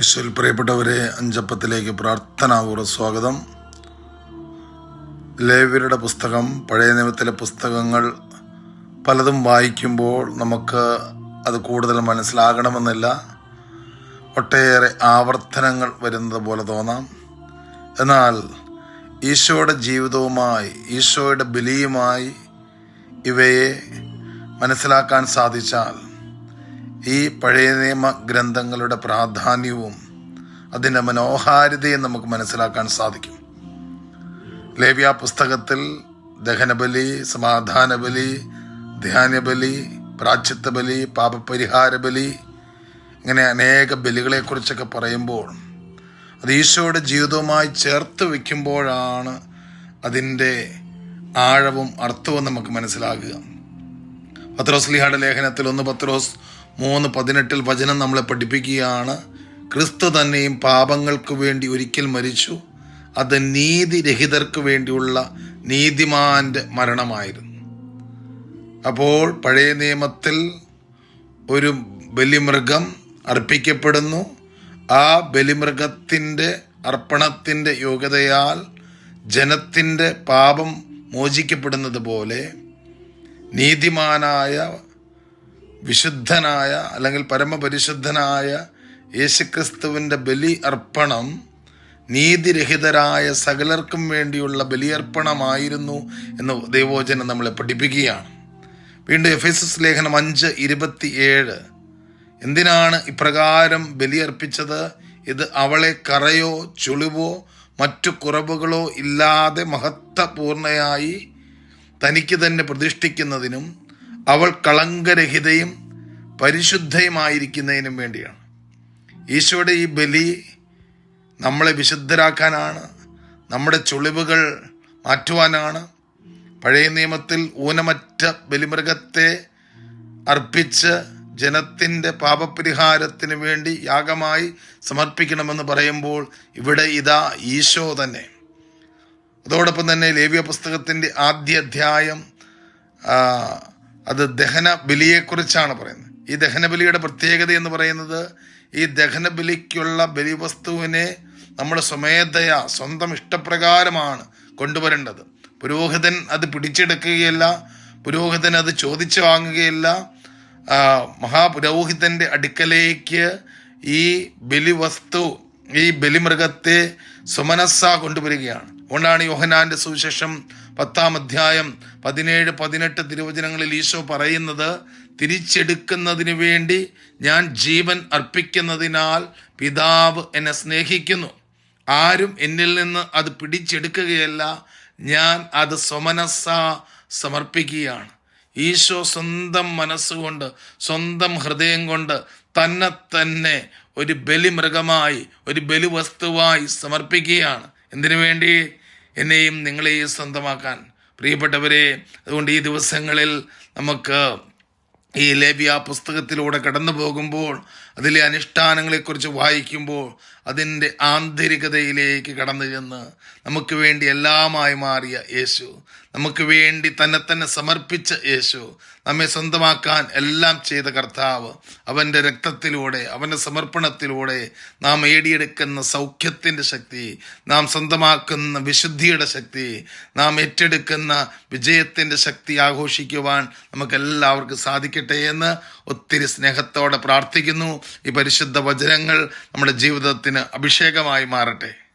ഈശ്വൽ പ്രിയപ്പെട്ടവരെ അഞ്ചപ്പത്തിലേക്ക് പ്രാർത്ഥനാപൂർവ സ്വാഗതം. ലേവ്യരുടെ പുസ്തകം പഴയ നിയമത്തിലെ പുസ്തകങ്ങൾ പലതും വായിക്കുമ്പോൾ നമുക്ക് അത് കൂടുതൽ മനസ്സിലാകണമെന്നില്ല. ഒട്ടേറെ ആവർത്തനങ്ങൾ വരുന്നത് പോലെ തോന്നാം. എന്നാൽ ഈശോയുടെ ജീവിതവുമായി ഈശോയുടെ ബലിയുമായി ഇവയെ മനസ്സിലാക്കാൻ സാധിച്ചാൽ ഈ പഴയ നിയമ ഗ്രന്ഥങ്ങളുടെ പ്രാധാന്യവും അതിന്റെ മനോഹാരിതയും നമുക്ക് മനസ്സിലാക്കാൻ സാധിക്കും. ലേവ്യ പുസ്തകത്തിൽ ദഹനബലി സമാധാനബലി ധ്യാനബലി പ്രാച്ചിത്ത ബലി പാപപരിഹാര ബലി ഇങ്ങനെ അനേക ബലികളെക്കുറിച്ചൊക്കെ പറയുമ്പോൾ അത് ഈശോയുടെ ജീവിതവുമായി ചേർത്ത് വയ്ക്കുമ്പോഴാണ് അതിന്റെ ആഴവും അർത്ഥവും നമുക്ക് മനസ്സിലാകുക. പത്രോസ് ലിഹായുടെ ലേഖനത്തിൽ ഒന്ന് പത്രോസ് മൂന്ന് പതിനെട്ടിൽ വചനം നമ്മളെ പഠിപ്പിക്കുകയാണ്. ക്രിസ്തു തന്നെയും പാപങ്ങൾക്ക് വേണ്ടി ഒരിക്കൽ മരിച്ചു. അത് നീതിരഹിതർക്ക് വേണ്ടിയുള്ള നീതിമാന്റെ മരണമായിരുന്നു. അപ്പോൾ പഴയ നിയമത്തിൽ ഒരു ബലിമൃഗം അർപ്പിക്കപ്പെടുന്നു. ആ ബലിമൃഗത്തിന്റെ അർപ്പണത്തിന്റെ യോഗ്യതയാൽ ജനത്തിന്റെ പാപം മോചിക്കപ്പെടുന്നത് പോലെ നീതിമാനായ വിശുദ്ധനായ അല്ലെങ്കിൽ പരമപരിശുദ്ധനായ യേശുക്രിസ്തുവിന്റെ ബലി അർപ്പണം നീതിരഹിതരായ സകലർക്കും വേണ്ടിയുള്ള ബലിയർപ്പണമായിരുന്നു എന്ന് ദൈവോചനം നമ്മളെ പഠിപ്പിക്കുകയാണ്. വീണ്ടും എഫ് എസ് എസ് ലേഖനം അഞ്ച് ഇരുപത്തി ഏഴ് എന്തിനാണ് ഇപ്രകാരം ബലിയർപ്പിച്ചത്? ഇത് അവളെ കറയോ ചുളിവോ മറ്റു കുറവുകളോ ഇല്ലാതെ മഹത്വപൂർണയായി തനിക്ക് തന്നെ പ്രതിഷ്ഠിക്കുന്നതിനും അവൾ കളങ്കരഹിതയും പരിശുദ്ധയുമായിരിക്കുന്നതിനും വേണ്ടിയാണ്. ഈശോയുടെ ഈ ബലി നമ്മളെ വിശുദ്ധരാക്കാനാണ് നമ്മുടെ ചുളിവുകൾ മാറ്റുവാനാണ്. പഴയ നിയമത്തിൽ ഊനമറ്റ ബലിമൃഗത്തെ അർപ്പിച്ച് ജനത്തിന്റെ പാപപരിഹാരത്തിന് വേണ്ടി യാഗമായി സമർപ്പിക്കണമെന്ന് പറയുമ്പോൾ ഇവിടെ ഇതാ ഈശോ തന്നെ. അതോടൊപ്പം തന്നെ ലേവ്യ പുസ്തകത്തിന്റെ ആദ്യ അധ്യായം അത് ദഹന ബലിയെക്കുറിച്ചാണ് പറയുന്നത്. ഈ ദഹന ബലിയുടെ പ്രത്യേകത എന്ന് പറയുന്നത് ഈ ദഹന ബലിക്കുള്ള ബലിവസ്തുവിനെ നമ്മൾ സ്വമേധയാ സ്വന്തം ഇഷ്ടപ്രകാരമാണ് കൊണ്ടുവരേണ്ടത്. പുരോഹിതൻ അത് പിടിച്ചെടുക്കുകയില്ല പുരോഹിതൻ അത് ചോദിച്ചു വാങ്ങുകയില്ല. മഹാപുരോഹിതന്റെ അടുക്കലേക്ക് ഈ ബലിവസ്തു ഈ ബലിമൃഗത്തെ സുമനസ്സ കൊണ്ടുവരികയാണ്. അതുകൊണ്ടാണ് യോഹനാന്റെ സുവിശേഷം പത്താം അധ്യായം പതിനേഴ് പതിനെട്ട് തിരുവചനങ്ങളിൽ ഈശോ പറയുന്നത് തിരിച്ചെടുക്കുന്നതിന് വേണ്ടി ഞാൻ ജീവൻ അർപ്പിക്കുന്നതിനാൽ പിതാവ് എന്നെ സ്നേഹിക്കുന്നു. ആരും എന്നിൽ നിന്ന് അത് പിടിച്ചെടുക്കുകയല്ല. ഞാൻ അത് സ്വമനസ്സ സമർപ്പിക്കുകയാണ്. ഈശോ സ്വന്തം മനസ്സുകൊണ്ട് സ്വന്തം ഹൃദയം കൊണ്ട് തന്നെ തന്നെ ഒരു ബലിമൃഗമായി ഒരു ബലിവസ്തുവായി സമർപ്പിക്കുകയാണ്. എന്തിനു വേണ്ടി? എന്നെയും നിങ്ങളെയും സ്വന്തമാക്കാൻ. പ്രിയപ്പെട്ടവരെ അതുകൊണ്ട് ഈ ദിവസങ്ങളിൽ നമുക്ക് ഈ ലേബിയ പുസ്തകത്തിലൂടെ കടന്നു പോകുമ്പോൾ അതിലെ അനുഷ്ഠാനങ്ങളെക്കുറിച്ച് വായിക്കുമ്പോൾ അതിന്റെ ആന്തരികതയിലേക്ക് കടന്നു ചെന്ന് നമുക്ക് വേണ്ടി എല്ലാമായി മാറിയ യേശു നമുക്ക് വേണ്ടി തന്നെ തന്നെ സമർപ്പിച്ച യേശു നമ്മെ സ്വന്തമാക്കാൻ എല്ലാം ചെയ്ത കർത്താവ് അവന്റെ രക്തത്തിലൂടെ അവന്റെ സമർപ്പണത്തിലൂടെ നാം നേടിയെടുക്കുന്ന സൗഖ്യത്തിന്റെ ശക്തി നാം സ്വന്തമാക്കുന്ന വിശുദ്ധിയുടെ ശക്തി നാം ഏറ്റെടുക്കുന്ന വിജയത്തിന്റെ ശക്തി ആഘോഷിക്കുവാൻ നമുക്കെല്ലാവർക്കും സാധിക്കട്ടെ എന്ന് ഒത്തിരി സ്നേഹത്തോടെ പ്രാർത്ഥിക്കുന്നു. ഈ പരിശുദ്ധ വചനങ്ങൾ നമ്മുടെ ജീവിതത്തിന് അഭിഷേകമായി മാറട്ടെ.